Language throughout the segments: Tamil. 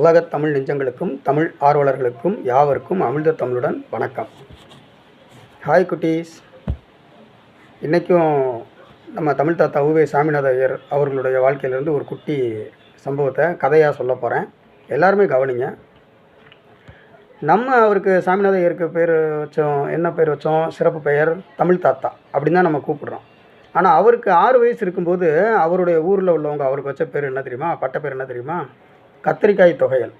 உலகத் தமிழ் நெஞ்சங்களுக்கும் தமிழ் ஆர்வலர்களுக்கும் யாவருக்கும் அமிழ்த தமிழுடன் வணக்கம். ஹாய் குட்டீஸ். இன்றைக்கும் நம்ம தமிழ் தாத்தா உவே சாமிநாத ஐயர் அவர்களுடைய வாழ்க்கையிலேருந்து ஒரு குட்டி சம்பவத்தை கதையாக சொல்ல போகிறேன் எல்லாருமே கவனிங்க. நம்ம அவருக்கு சாமிநாத ஐயருக்கு பேர் வச்சோம் என்ன பேர் வச்சோம் சிறப்பு பெயர் தமிழ் தாத்தா அப்படின்னு தான் நம்ம கூப்பிடுறோம். ஆனால் அவருக்கு ஆறு வயசு இருக்கும்போது அவருடைய ஊரில் உள்ளவங்க அவருக்கு வச்ச பேர் என்ன தெரியுமா? பட்ட பேர் என்ன தெரியுமா? கத்திரிக்காய் தொகையல்.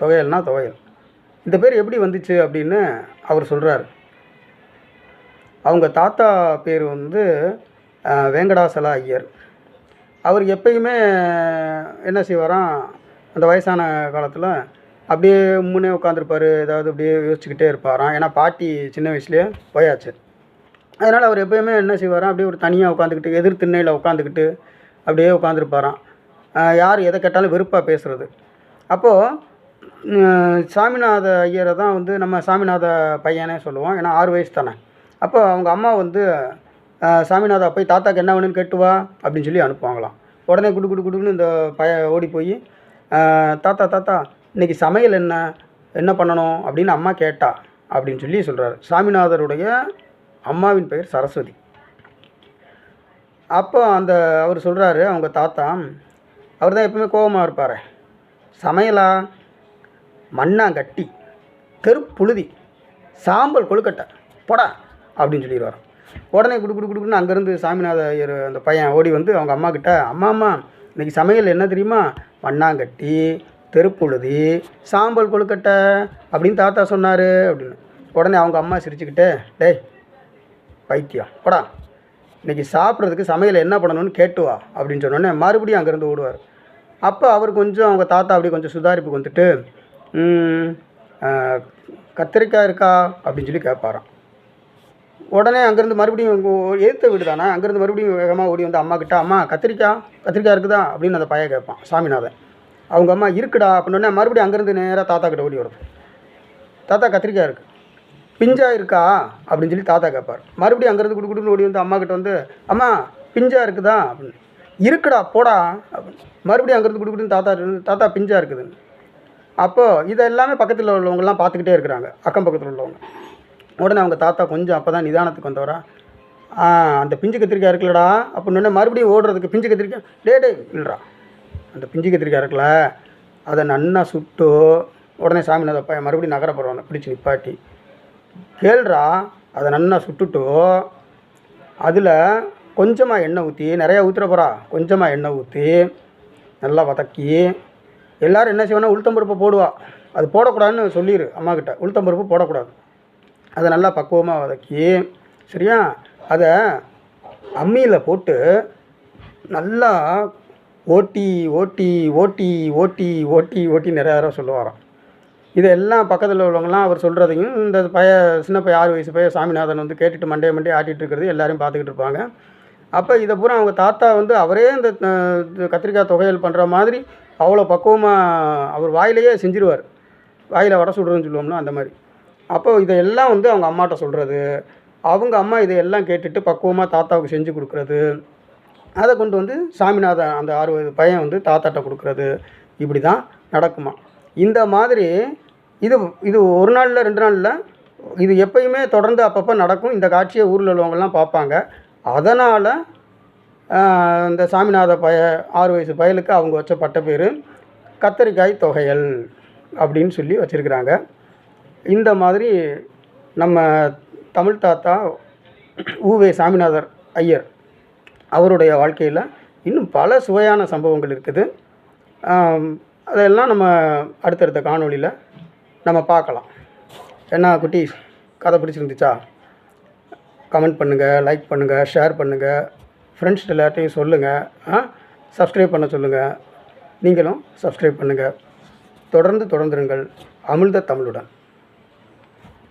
தொகையல்னா துவையல் இந்த பேர் எப்படி வந்துச்சு அப்படின்னு அவர் சொல்கிறார் அவங்க தாத்தா பேர் வந்து வேங்கடாசலா ஐயர். அவர் எப்பயுமே என்ன செய்வாராம் அந்த வயசான காலத்தில் அப்படியே முன்னே உட்காந்துருப்பார் ஏதாவது அப்படியே யோசிச்சுக்கிட்டே இருப்பாராம். ஏன்னா பாட்டி சின்ன வயசுலேயே போயாச்சு. அதனால் அவர் எப்பயுமே என்ன செய்வாராம் அப்படியே ஒரு தனியாக உட்காந்துக்கிட்டு எதிர் திண்ணையில் உட்காந்துக்கிட்டு அப்படியே உட்காந்துருப்பாராம் யார் எதை கேட்டாலும் வெறுப்பாக பேசுகிறது அப்போது சாமிநாத ஐயரை தான் வந்து நம்ம சாமிநாத பையனே சொல்லுவோம். ஏன்னா ஆறு வயசு தானே. அப்போ அவங்க அம்மா வந்து சாமிநாதா போய் தாத்தாக்கு என்ன வேணும்னு கேட்டு வா அப்படின்னு சொல்லி அனுப்புவாங்களாம். உடனே குடு குடு குடுன்னு இந்த பய ஓடி போய் தாத்தா தாத்தா இன்றைக்கி சமையல் என்ன? என்ன பண்ணணும்? அப்படின்னு அம்மா கேட்டா அப்படின்னு சொல்லி சொல்கிறாரு சாமிநாதருடைய அம்மாவின் பெயர் சரஸ்வதி. அப்போ அந்த அவர் சொல்கிறாரு அவங்க தாத்தா அவர் தான் எப்பவுமே கோபமாக இருப்பார். சமையலா? மண்ணாங்கட்டி தெருப்புழுதி சாம்பல் கொழுக்கட்டை போடா அப்படின்னு சொல்லிடுவார். உடனே குடு குடு குடுக்குன்னு அங்கேருந்து சாமிநாத ஐயர் அந்த பையன் ஓடி வந்து அவங்க அம்மா கிட்ட அம்மா அம்மா இன்னைக்கு சமையல் என்ன தெரியுமா? மண்ணாங்கட்டி தெருப்புழுதி சாம்பல் கொழுக்கட்டை அப்படின்னு தாத்தா சொன்னார் அப்படின்னு. உடனே அவங்க அம்மா சிரிச்சுக்கிட்டே டேய் பைத்தியம் போடா இன்னைக்கு சாப்பிட்றதுக்கு சமையல் என்ன பண்ணணும்னு கேட்டு வா அப்படின்னு சொன்னோடனே மறுபடியும் அங்கேருந்து ஓடுவார். அப்போ அவர் கொஞ்சம் அவங்க தாத்தா அப்படி கொஞ்சம் சுதாரிப்புக்கு வந்துட்டு கத்திரிக்காய் இருக்கா? அப்படின்னு சொல்லி கேட்பாராம். உடனே அங்கேருந்து மறுபடியும் ஏற்ற வீடு தானே? அங்கேருந்து மறுபடியும் வேகமாக ஓடி வந்து அம்மா கிட்ட அம்மா கத்திரிக்காய் கத்திரிக்காய் இருக்குதா? அப்படின்னு அந்த பையன் கேட்பான் சாமிநாதன். அவங்க அம்மா இருக்குடா. அப்படின்னே மறுபடியும் அங்கேருந்து நேராக தாத்தா கிட்ட ஓடி வருது தாத்தா கத்திரிக்காய் இருக்குது பிஞ்சா இருக்கா? அப்படின்னு சொல்லி தாத்தா கேட்பார். மறுபடியும் அங்கேருந்து குடு குடுன்னு ஓடி வந்து அம்மா கிட்ட வந்து அம்மா பிஞ்சா இருக்குதா? அப்படின்னு. இருக்குடா போடா. அப்படின்னு மறுபடியும் அங்கேருந்து குடு தாத்தா தாத்தா பிஞ்சாக இருக்குதுன்னு அப்போது இதை எல்லாமே பக்கத்தில் உள்ளவங்கலாம் பார்த்துக்கிட்டே இருக்கிறாங்க அக்கம் பக்கத்தில் உள்ளவங்க. உடனே அவங்க தாத்தா கொஞ்சம் அப்போ தான் நிதானத்துக்கு வந்தவரா. அந்த பிஞ்சு கத்திரிக்காய் இருக்குல்லடா. அப்படின்னு மறுபடியும் ஓடுறதுக்கு பிஞ்சு கத்திரிக்காய் டே டே இல்லைடா. அந்த பிஞ்சு கத்திரிக்காய் இருக்குல்ல அதை நன்னா சுட்டு உடனே சாமி நதப்பா மறுபடியும் நகர போகிறவனை பிடிச்சி நிப்பாட்டி. கேள்றா அதை நன்னா சுட்டுட்டு அதில் கொஞ்சமாக எண்ணெய் ஊற்றி நிறையா ஊற்றுற போகிறா கொஞ்சமாக எண்ணெய் ஊற்றி நல்லா வதக்கி எல்லோரும் என்ன செய்வான்னா உளுத்தம் பருப்பு போடுவா. அது போடக்கூடாதுன்னு சொல்லிடு அம்மாக்கிட்ட உளுத்தம்பருப்பு போடக்கூடாது. அதை நல்லா பக்குவமாக வதக்கி சரியா? அதை அம்மியில் போட்டு நல்லா ஓட்டி ஓட்டி ஓட்டி ஓட்டி ஓட்டி ஓட்டி நிறையா தடவை சொல்லுவாராம். இதெல்லாம் பக்கத்தில் உள்ளவங்கலாம் அவர் சொல்கிறதையும் இந்த பைய சின்ன பையன் ஆறு வயசு பையன் சாமிநாதன் வந்து கேட்டுட்டு மண்டைய மண்டைய ஆட்டிகிட்டு இருக்கிறது எல்லோரும் பார்த்துக்கிட்டு இருப்பாங்க. அப்போ இதை பூரா அவங்க தாத்தா வந்து அவரே இந்த கத்திரிக்காய் தொகையல் பண்ணுற மாதிரி அவ்வளோ பக்குவமாக அவர் வாயிலேயே செஞ்சிருவார். வாயில் வடை சுடுறதுன்னு சொல்லுவோம்னா அந்த மாதிரி. அப்போ இதையெல்லாம் வந்து அவங்க அம்மாட்ட சொல்கிறது அவங்க அம்மா இதையெல்லாம் கேட்டுட்டு பக்குவமாக தாத்தாவுக்கு செஞ்சு கொடுக்குறது அதை கொண்டு வந்து சாமிநாதன் அந்த ஆறு வயது பையன் வந்து தாத்தாட்ட கொடுக்குறது இப்படி தான் நடக்குமா. இந்த மாதிரி இது இது ஒரு நாளில் ரெண்டு நாளில் இது எப்பயுமே தொடர்ந்து அப்பப்போ நடக்கும். இந்த காட்சியை ஊரில் உள்ளவங்கள்லாம் பார்ப்பாங்க. அதனால் இந்த சாமிநாத பய ஆறு வயசு பயலுக்கு அவங்க வச்ச பட்ட பேர் கத்தரிக்காய் தொகையல் அப்படின்னு சொல்லி வச்சுருக்குறாங்க. இந்த மாதிரி நம்ம தமிழ் தாத்தா ஊவே சாமிநாதர் ஐயர் அவருடைய வாழ்க்கையில் இன்னும் பல சுவையான சம்பவங்கள் இருக்குது. அதெல்லாம் நம்ம அடுத்தடுத்த காணொளியில் நம்ம பார்க்கலாம். என்ன குட்டி கதை பிடிச்சிருந்துச்சா? கமெண்ட் பண்ணுங்கள் லைக் பண்ணுங்கள் ஷேர் பண்ணுங்கள் ஃப்ரெண்ட்ஸ் எல்லாத்தையும் சொல்லுங்கள் ஆ? சப்ஸ்கிரைப் பண்ண சொல்லுங்கள் நீங்களும் சப்ஸ்கிரைப் பண்ணுங்கள் தொடர்ந்து தொடர்ந்துருங்கள். அமிழ்த தமிழுடன்.